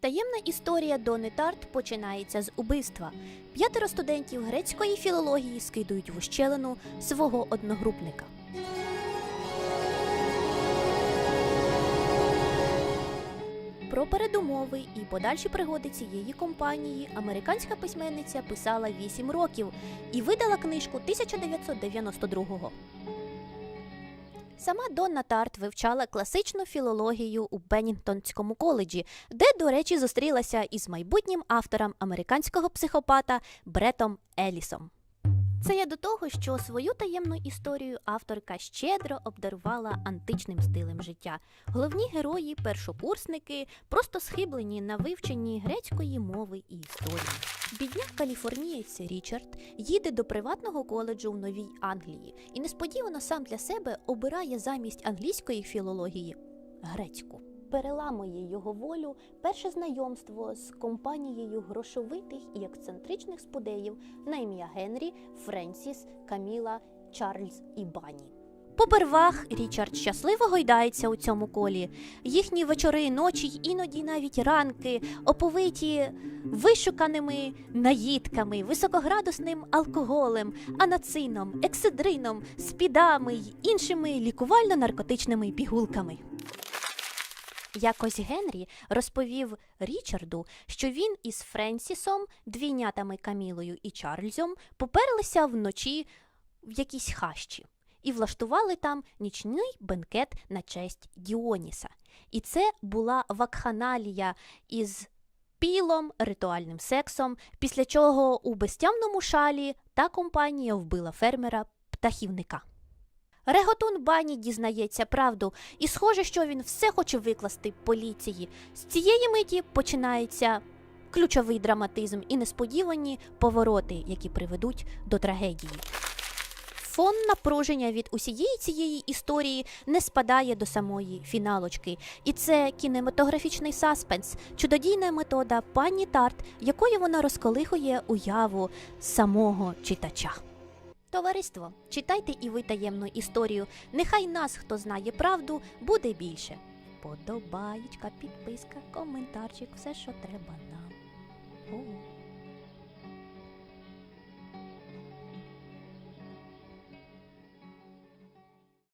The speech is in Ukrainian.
Таємна історія Дони Тарт починається з убивства. П'ятеро студентів грецької філології скидують в ущелину свого одногрупника. Про передумови і подальші пригоди цієї компанії американська письменниця писала 8 років і видала книжку 1992-го. Сама Донна Тарт вивчала класичну філологію у Беннінгтонському коледжі, де, до речі, зустрілася із майбутнім автором американського психопата Бретом Елісом. Це я до того, що свою таємну історію авторка щедро обдарувала античним стилем життя. Головні герої, першокурсники, просто схиблені на вивченні грецької мови і історії. Бідняк каліфорнієць Річард їде до приватного коледжу в Новій Англії і несподівано сам для себе обирає замість англійської філології грецьку. Переламує його волю перше знайомство з компанією грошовитих і ексцентричних спудеїв на ім'я Генрі, Френсіс, Каміла, Чарльз і Бані. Попервах Річард щасливо гойдається у цьому колі. Їхні вечори, ночі, й іноді навіть ранки, оповиті вишуканими наїдками, високоградусним алкоголем, анацином, ексидрином, спідами й іншими лікувально-наркотичними пігулками. Якось Генрі розповів Річарду, що він із Френсісом, двійнятами Камілою і Чарльзом поперлися вночі в якісь хащі і влаштували там нічний бенкет на честь Діоніса. І це була вакханалія із пілом, ритуальним сексом, після чого у безтямному шалі та компанія вбила фермера птахівника. Реготун Бані дізнається правду, і схоже, що він все хоче викласти поліції. З цієї миті починається ключовий драматизм і несподівані повороти, які приведуть до трагедії. Фон напруження від усієї цієї історії не спадає до самої фіналочки, і це кінематографічний саспенс, чудодійна метода пані Тарт, якою вона розколихує уяву самого читача. Товариство, читайте і ви таємну історію. Нехай нас, хто знає правду, буде більше. Подобаєчка, підписка, коментарчик, все, що треба нам.